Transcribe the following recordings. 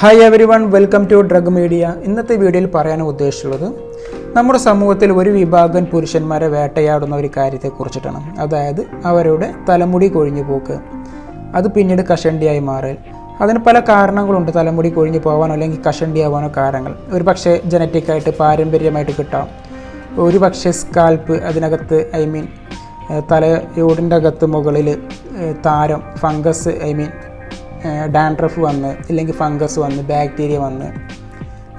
Hi everyone welcome to drug media ഇന്നത്തെ വീഡിയോയിൽ പറയാൻ ഉദ്ദേശിച്ചുള്ളത് നമ്മുടെ സമൂഹത്തിൽ ഒരു വിഭാഗം പുരുഷന്മാരെ വേട്ടയാടുന്ന ഒരു കാര്യത്തെക്കുറിച്ചിട്ടാണ് അതായത് അവരുടെ തലമുടി കൊഴിഞ്ഞു പോക്ക്. അത് പിന്നീട് കഷണ്ടിയായി മാറൽ. അതിന് പല കാരണങ്ങളുണ്ട് തലമുടി കൊഴിഞ്ഞു പോകാനോ അല്ലെങ്കിൽ കഷണ്ടിയാവാനോ കാരണങ്ങൾ. ഒരു പക്ഷേ ജനറ്റിക്കായിട്ട് പാരമ്പര്യമായിട്ട് കിട്ടാം. ഒരു പക്ഷേ സ്കാൽപ്പ് അതിനകത്ത് ഐ മീൻ തലയോടിന്റെ അകത്ത് മുകളിൽ താരം ഫംഗസ് ഐ മീൻ ഡാൻഡ്രഫ് വന്ന് ഇല്ലെങ്കിൽ ഫംഗസ് വന്ന് ബാക്ടീരിയ വന്ന്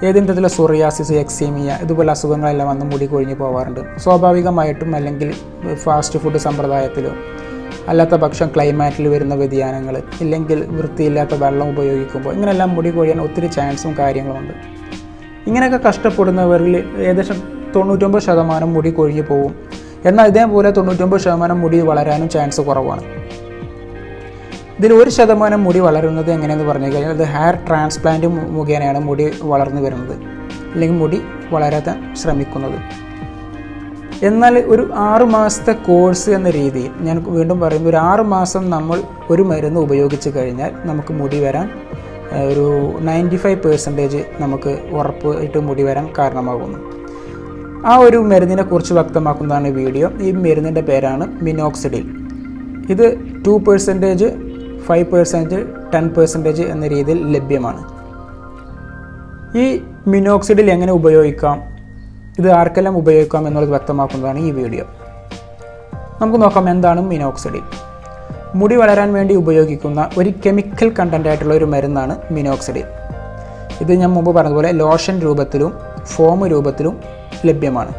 ഏതെങ്കിലും തരത്തിലുള്ള സോറിയാസിസ് എക്സീമിയ ഇതുപോലെ അസുഖങ്ങളെല്ലാം വന്ന് മുടി കൊഴിഞ്ഞു പോകാറുണ്ട് സ്വാഭാവികമായിട്ടും അല്ലെങ്കിൽ ഫാസ്റ്റ് ഫുഡ് സമ്പ്രദായത്തിലോ അല്ലാത്ത പക്ഷം ക്ലൈമാറ്റിൽ വരുന്ന വ്യതിയാനങ്ങൾ ഇല്ലെങ്കിൽ വൃത്തിയില്ലാത്ത വെള്ളം ഉപയോഗിക്കുമ്പോൾ ഇങ്ങനെയെല്ലാം മുടി കൊഴിയാൻ ഒത്തിരി ചാൻസും കാര്യങ്ങളുമുണ്ട് ഇങ്ങനെയൊക്കെ കഷ്ടപ്പെടുന്നവരിൽ ഏകദേശം തൊണ്ണൂറ്റൊമ്പത് ശതമാനം മുടി കൊഴിഞ്ഞു പോകും എന്നാൽ ഇതേപോലെ തൊണ്ണൂറ്റൊമ്പത് ശതമാനം മുടി വളരാനും ചാൻസ് കുറവാണ്. ഇതിൽ ഒരു ശതമാനം മുടി വളരുന്നത് എങ്ങനെയെന്ന് പറഞ്ഞു കഴിഞ്ഞാൽ ഇത് ഹെയർ ട്രാൻസ്പ്ലാന്റ് മുഖേനയാണ് മുടി വളർന്നു വരുന്നത്. അല്ലെങ്കിൽ മുടി വളരാൻ ശ്രമിക്കുന്നത്. എന്നാൽ ഒരു ആറ് മാസത്തെ കോഴ്സ് എന്ന രീതിയിൽ ഞാൻ വീണ്ടും പറയുന്നു ഒരു ആറ് മാസം നമ്മൾ ഒരു മരുന്ന് ഉപയോഗിച്ച് കഴിഞ്ഞാൽ നമുക്ക് മുടി വരാൻ ഒരു നയന്റി ഫൈവ് പെർസെന്റേജ് നമുക്ക് ഉറപ്പായിട്ട് മുടി വരാൻ കാരണമാകുന്നു. ആ ഒരു മരുന്നിനെ കുറിച്ച് വ്യക്തമാക്കുന്നതാണ് വീഡിയോ. ഈ മരുന്നിന്റെ പേരാണ് മിനോക്സിഡിൽ ഇത് two percentage five percentage ten percentage എന്ന രീതിയിൽ ലഭ്യമാണ്. ഈ മിനോക്സിഡിൽ എങ്ങനെ ഉപയോഗിക്കാം? ഇത് ആർക്കെല്ലാം ഉപയോഗിക്കാം എന്നുള്ളത് വ്യക്തമാക്കുന്നതാണ് ഈ വീഡിയോ. നമുക്ക് നോക്കാം എന്താണ് മിനോക്സിഡിൽ മുടി വളരാൻ വേണ്ടി ഉപയോഗിക്കുന്ന ഒരു കെമിക്കൽ കണ്ടന്റ് ആയിട്ടുള്ള ഒരു മരുന്നാണ് മിനോക്സിഡിൽ ഇത് ഞാൻ മുമ്പ് പറഞ്ഞതുപോലെ ലോഷൻ രൂപത്തിലും ഫോം രൂപത്തിലും ലഭ്യമാണ്.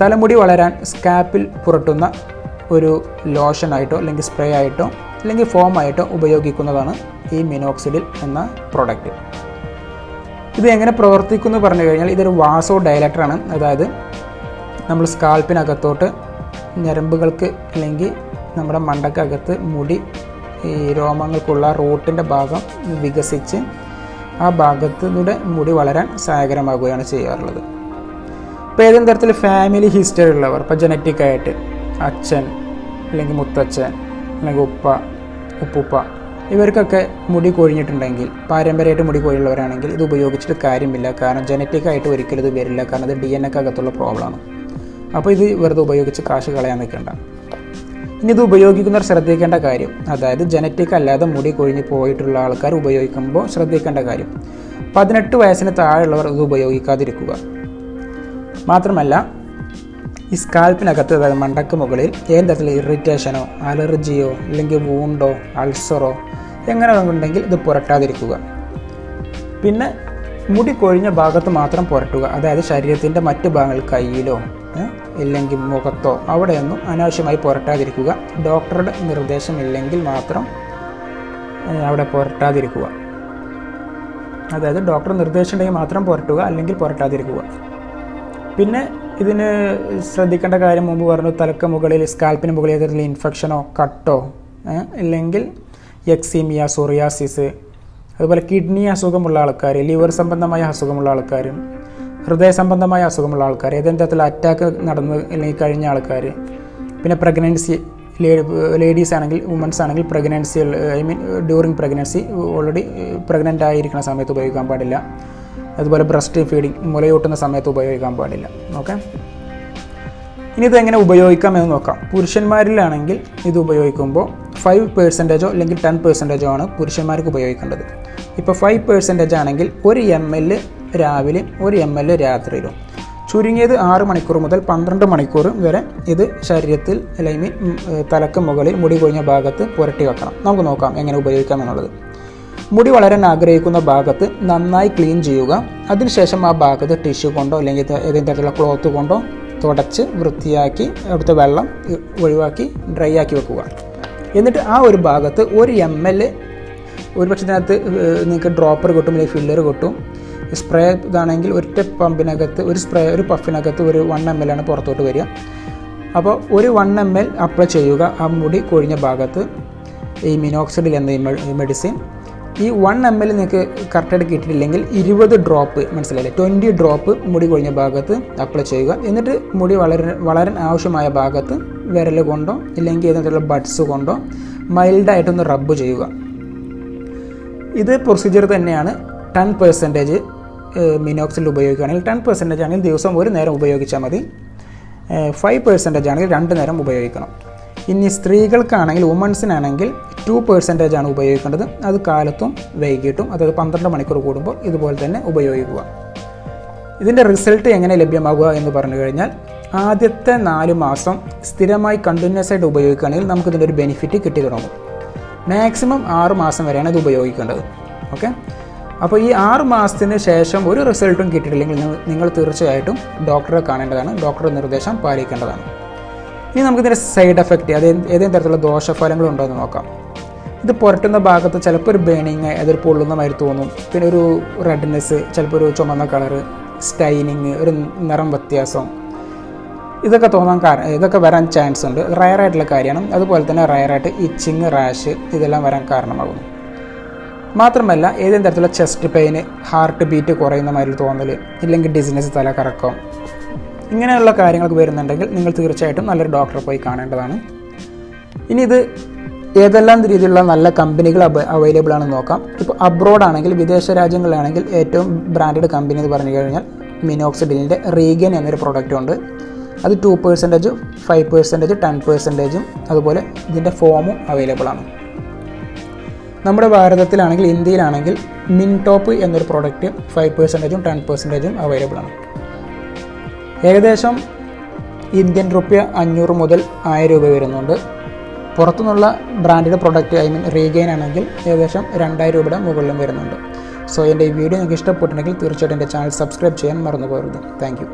തലമുടി വളരാൻ സ്കാപ്പിൽ പുരട്ടുന്ന ഒരു ലോഷനായിട്ടോ അല്ലെങ്കിൽ സ്പ്രേ ആയിട്ടോ അല്ലെങ്കിൽ ഫോം ആയിട്ട് ഉപയോഗിക്കുന്നതാണ് ഈ മിനോക്സിഡിൽ എന്ന പ്രോഡക്റ്റ് ഇത് എങ്ങനെ പ്രവർത്തിക്കുന്നു പറഞ്ഞു കഴിഞ്ഞാൽ ഇതൊരു വാസോ ഡയലക്ടറാണ് അതായത് നമ്മൾ സ്കാൽപ്പിനകത്തോട്ട് ഞരമ്പുകൾക്ക് അല്ലെങ്കിൽ നമ്മുടെ മണ്ടക്കകത്ത് മുടി ഈ രോമങ്ങൾക്കുള്ള റൂട്ടിന്റെ ഭാഗം വികസിച്ച് ആ ഭാഗത്തിലൂടെ മുടി വളരാൻ സഹായകരമാകുകയാണ് ചെയ്യാറുള്ളത്. ഇപ്പോൾ ഏതെങ്കിലും തരത്തിൽ ഫാമിലി ഹിസ്റ്ററി ഉള്ളവർ ഇപ്പോൾ ജനറ്റിക്കായിട്ട് അച്ഛൻ അല്ലെങ്കിൽ മുത്തച്ഛൻ അല്ലെങ്കിൽ ഉപ്പ ഉപ്പുപ്പ ഇവർക്കൊക്കെ മുടി കൊഴിഞ്ഞിട്ടുണ്ടെങ്കിൽ പാരമ്പര്യമായിട്ട് മുടി കൊഴിയുള്ളവരാണെങ്കിൽ ഇത് ഉപയോഗിച്ചിട്ട് കാര്യമില്ല. കാരണം ജനറ്റിക്കായിട്ട് ഒരിക്കലും ഇത് വരില്ല. കാരണം ഇത് ഡി എൻ എക്ക് അകത്തുള്ള പ്രോബ്ലമാണ് അപ്പോൾ ഇത് വെറുതെ ഉപയോഗിച്ച് കാശ് കളയാൻ നിൽക്കണ്ട. ഇനി ഇത് ഉപയോഗിക്കുന്നവർ ശ്രദ്ധിക്കേണ്ട കാര്യം അതായത് ജനറ്റിക് അല്ലാതെ മുടി കൊഴിഞ്ഞ് പോയിട്ടുള്ള ആൾക്കാർ ഉപയോഗിക്കുമ്പോൾ ശ്രദ്ധിക്കേണ്ട കാര്യം പതിനെട്ട് വയസ്സിന് താഴെയുള്ളവർ ഇത് ഉപയോഗിക്കാതിരിക്കുക. മാത്രമല്ല ഈ സ്കാൽപ്പിനകത്ത് അതായത് മണ്ടക്ക് മുകളിൽ ഏതെങ്കിലും ഇറിറ്റേഷനോ അലർജിയോ അല്ലെങ്കിൽ വൂണ്ടോ അൾസറോ എങ്ങനെ ഉണ്ടെങ്കിൽ ഇത് പുരട്ടാതിരിക്കുക. പിന്നെ മുടി കൊഴിഞ്ഞ ഭാഗത്ത് മാത്രം പുരട്ടുക. അതായത് ശരീരത്തിന്റെ മറ്റു ഭാഗങ്ങൾ കയ്യിലോ ഇല്ലെങ്കിൽ മുഖത്തോ അവിടെയൊന്നും അനാവശ്യമായി പുരട്ടാതിരിക്കുക. ഡോക്ടറുടെ നിർദ്ദേശമില്ലെങ്കിൽ മാത്രം അവിടെ പുരട്ടാതിരിക്കുക. അതായത് ഡോക്ടർ നിർദ്ദേശം ഉണ്ടെങ്കിൽ മാത്രം പുരട്ടുക അല്ലെങ്കിൽ പുരട്ടാതിരിക്കുക. പിന്നെ ഇതിന് ശ്രദ്ധിക്കേണ്ട കാര്യം മുമ്പ് പറഞ്ഞു തലക്ക് മുകളിൽ സ്കാൽപ്പിന് മുകളിൽ ഏതെങ്കിലും ഇൻഫെക്ഷനോ കട്ടോ ഇല്ലെങ്കിൽ എക്സീമിയ സോറിയാസിസ് അതുപോലെ കിഡ്നി അസുഖമുള്ള ആൾക്കാർ ലിവർ സംബന്ധമായ അസുഖമുള്ള ആൾക്കാർ ഹൃദയ സംബന്ധമായ അസുഖമുള്ള ആൾക്കാർ ഏതെങ്കിലും തരത്തിൽ അറ്റാക്ക് നടന്ന് അല്ലെങ്കിൽ കഴിഞ്ഞ ആൾക്കാർ പിന്നെ പ്രഗ്നൻസി ലേഡീസ് ആണെങ്കിൽ വുമൻസ് ആണെങ്കിൽ pregnancy I mean during pregnancy already pregnant ആയിരിക്കുന്ന സമയത്ത് ഉപയോഗിക്കാൻ പാടില്ല. അതുപോലെ ബ്രസ്റ്റ് ഫീഡിങ് മുലയൂട്ടുന്ന സമയത്ത് ഉപയോഗിക്കാൻ പാടില്ല. ഓക്കെ ഇനി ഇത് എങ്ങനെ ഉപയോഗിക്കാം എന്ന് നോക്കാം. പുരുഷന്മാരിലാണെങ്കിൽ ഇത് ഉപയോഗിക്കുമ്പോൾ ഫൈവ് പെർസെന്റേജോ അല്ലെങ്കിൽ ടെൻ പെർസെന്റേജോ ആണ് പുരുഷന്മാർക്ക് ഉപയോഗിക്കേണ്ടത്. ഇപ്പോൾ ഫൈവ് പെർസെന്റേജ് ആണെങ്കിൽ ഒരു എം എൽ രാവിലെയും ഒരു എം എൽ രാത്രിയിലും. ചുരുങ്ങിയത് ആറ് മണിക്കൂർ മുതൽ പന്ത്രണ്ട് മണിക്കൂർ വരെ ഇത് ശരീരത്തിൽ അല്ലെങ്കിൽ തലക്ക് മുകളിൽ മുടി കൊഴിഞ്ഞ ഭാഗത്ത് പുരട്ടി വെക്കണം. നമുക്ക് നോക്കാം എങ്ങനെ ഉപയോഗിക്കാം എന്നുള്ളത്. മുടി വളരാൻ ആഗ്രഹിക്കുന്ന ഭാഗത്ത് നന്നായി ക്ലീൻ ചെയ്യുക. അതിനുശേഷം ആ ഭാഗത്ത് ടിഷ്യൂ കൊണ്ടോ അല്ലെങ്കിൽ ഏതെങ്കിലും തരത്തിലുള്ള ക്ലോത്ത് കൊണ്ടോ തുടച്ച് വൃത്തിയാക്കി അവിടുത്തെ വെള്ളം ഒഴിവാക്കി ഡ്രൈ ആക്കി വെക്കുക. എന്നിട്ട് ആ ഒരു ഭാഗത്ത് ഒരു എം എൽ ഒരു പക്ഷേ ഇതിനകത്ത് നിങ്ങൾക്ക് ഡ്രോപ്പർ കിട്ടും അല്ലെങ്കിൽ ഫില്ലർ കിട്ടും. സ്പ്രേ ഇതാണെങ്കിൽ ഒറ്റ പമ്പിനകത്ത് ഒരു സ്പ്രേ ഒരു പഫിനകത്ത് ഒരു വൺ എം എൽ ആണ് പുറത്തോട്ട് വരിക. അപ്പോൾ ഒരു വൺ എം എൽ അപ്ലൈ ചെയ്യുക ആ മുടി കൊഴിഞ്ഞ ഭാഗത്ത് ഈ മിനോക്സിഡിൽ എന്ന മെഡിസിൻ. ഈ വൺ എം എൽ നിങ്ങൾക്ക് കറക്റ്റായിട്ട് കിട്ടിയിട്ടില്ലെങ്കിൽ ഇരുപത് ഡ്രോപ്പ് മനസ്സിലായില്ലേ? ട്വന്റി ഡ്രോപ്പ് മുടി കൊഴിഞ്ഞ ഭാഗത്ത് അപ്ലൈ ചെയ്യുക. എന്നിട്ട് മുടി വളരാൻ വളരാൻ ആവശ്യമായ ഭാഗത്ത് വിരൽ കൊണ്ടോ ഇല്ലെങ്കിൽ ഏതെങ്കിലും ബഡ്സ് കൊണ്ടോ മൈൽഡായിട്ടൊന്ന് റബ്ബ് ചെയ്യുക. ഇത് പ്രൊസീജിയർ തന്നെയാണ്. ടെൻ പെർസെന്റേജ് മിനോക്സിൽ ഉപയോഗിക്കുകയാണെങ്കിൽ ടെൻ പെർസെന്റേജ് ആണെങ്കിൽ ദിവസം ഒരു നേരം ഉപയോഗിച്ചാൽ മതി. ഫൈവ് പെർസെന്റേജ് ആണെങ്കിൽ രണ്ട് നേരം ഉപയോഗിക്കണം. ഇനി സ്ത്രീകൾക്കാണെങ്കിൽ വുമൺസിനാണെങ്കിൽ ടു പെർസെന്റേജ് ആണ് ഉപയോഗിക്കേണ്ടത്. അത് കാലത്തും വൈകിട്ടും അതായത് പന്ത്രണ്ട് മണിക്കൂർ കൂടുമ്പോൾ ഇതുപോലെ തന്നെ ഉപയോഗിക്കുക. ഇതിന്റെ റിസൾട്ട് എങ്ങനെ ലഭ്യമാകുക എന്ന് പറഞ്ഞു കഴിഞ്ഞാൽ ആദ്യത്തെ നാല് മാസം സ്ഥിരമായി കണ്ടിന്യൂസ് ആയിട്ട് ഉപയോഗിക്കുകയാണെങ്കിൽ നമുക്കിതിന്റെ ഒരു ബെനിഫിറ്റ് കിട്ടി തുടങ്ങും. മാക്സിമം ആറ് മാസം വരെയാണ് ഇത് ഉപയോഗിക്കേണ്ടത്. ഓക്കെ അപ്പോൾ ഈ ആറ് മാസത്തിന് ശേഷം ഒരു റിസൾട്ടും കിട്ടിയിട്ടില്ലെങ്കിൽ നിങ്ങൾ തീർച്ചയായിട്ടും ഡോക്ടറെ കാണേണ്ടതാണ്. ഡോക്ടറുടെ നിർദ്ദേശം പാലിക്കേണ്ടതാണ്. ഇനി നമുക്കിതിന്റെ സൈഡ് എഫക്റ്റ് അത് ഏതെങ്കിലും തരത്തിലുള്ള ദോഷഫലങ്ങളുണ്ടോ എന്ന് നോക്കാം. ഇത് പുരട്ടുന്ന ഭാഗത്ത് ചിലപ്പോൾ ഒരു ബേണിങ് അതൊരു പൊള്ളുന്ന മാതിരി തോന്നും. പിന്നെ ഒരു റെഡ്നെസ് ചിലപ്പോൾ ഒരു ചുമന്ന കളറ് സ്റ്റൈനിങ് ഒരു നിറം വ്യത്യാസം. ഇതൊക്കെ തോന്നാൻ കാരണം ഇതൊക്കെ വരാൻ ചാൻസ് ഉണ്ട്. റയർ ആയിട്ടുള്ള കാര്യമാണ്. അതുപോലെ തന്നെ റയറായിട്ട് ഇച്ചിങ് റാഷ് ഇതെല്ലാം വരാൻ കാരണമാകുന്നു. മാത്രമല്ല ഏതെങ്കിലും തരത്തിലുള്ള ചെസ്റ്റ് പെയിന് ഹാർട്ട് ബീറ്റ് കുറയുന്ന മാതിരി തോന്നൽ ഇല്ലെങ്കിൽ ഡിസിനസ് തല കറക്കം ഇങ്ങനെയുള്ള കാര്യങ്ങൾക്ക് വരുന്നുണ്ടെങ്കിൽ നിങ്ങൾ തീർച്ചയായിട്ടും നല്ലൊരു ഡോക്ടറെ പോയി കാണേണ്ടതാണ്. ഇനി ഇത് ഏതെല്ലാം രീതിയിലുള്ള നല്ല കമ്പനികൾ അവൈലബിൾ ആണെന്ന് നോക്കാം. ഇപ്പോൾ അബ്രോഡ് ആണെങ്കിൽ വിദേശ രാജ്യങ്ങളിലാണെങ്കിൽ ഏറ്റവും ബ്രാൻഡഡ് കമ്പനി എന്ന് പറഞ്ഞു കഴിഞ്ഞാൽ മിനോക്സിഡിലിന്റെ റീഗൻ എന്നൊരു പ്രോഡക്റ്റ് ഉണ്ട്. അത് ടു പേഴ്സന്റേജും ഫൈവ് പേഴ്സന്റേജ് ടെൻ പേഴ്സന്റേജും അതുപോലെ ഇതിന്റെ ഫോമും അവൈലബിൾ ആണ്. നമ്മുടെ ഭാരതത്തിലാണെങ്കിൽ ഇന്ത്യയിലാണെങ്കിൽ മിൻ ടോപ്പ് എന്നൊരു പ്രോഡക്റ്റ് ഫൈവ് പേഴ്സന്റേജും ടെൻ പേഴ്സന്റേജും അവൈലബിൾ ആണ്. ഏകദേശം ഇന്ത്യൻ റുപ്യ അഞ്ഞൂറ് മുതൽ ആയിരം രൂപ വരുന്നുണ്ട്. പുറത്തുനിന്നുള്ള ബ്രാൻഡിന്റെ പ്രൊഡക്റ്റ് ഐ മീൻ റീഗെയിൻ ആണെങ്കിൽ ഏകദേശം രണ്ടായിരം രൂപയുടെ മുകളിലും വരുന്നുണ്ട്. സോ എന്റെ ഈ വീഡിയോ നിങ്ങൾക്ക് ഇഷ്ടപ്പെട്ടിട്ടുണ്ടെങ്കിൽ തീർച്ചയായിട്ടും എന്റെ ചാനൽ സബ്സ്ക്രൈബ് ചെയ്യാൻ മറന്നു പോകരുത് താങ്ക്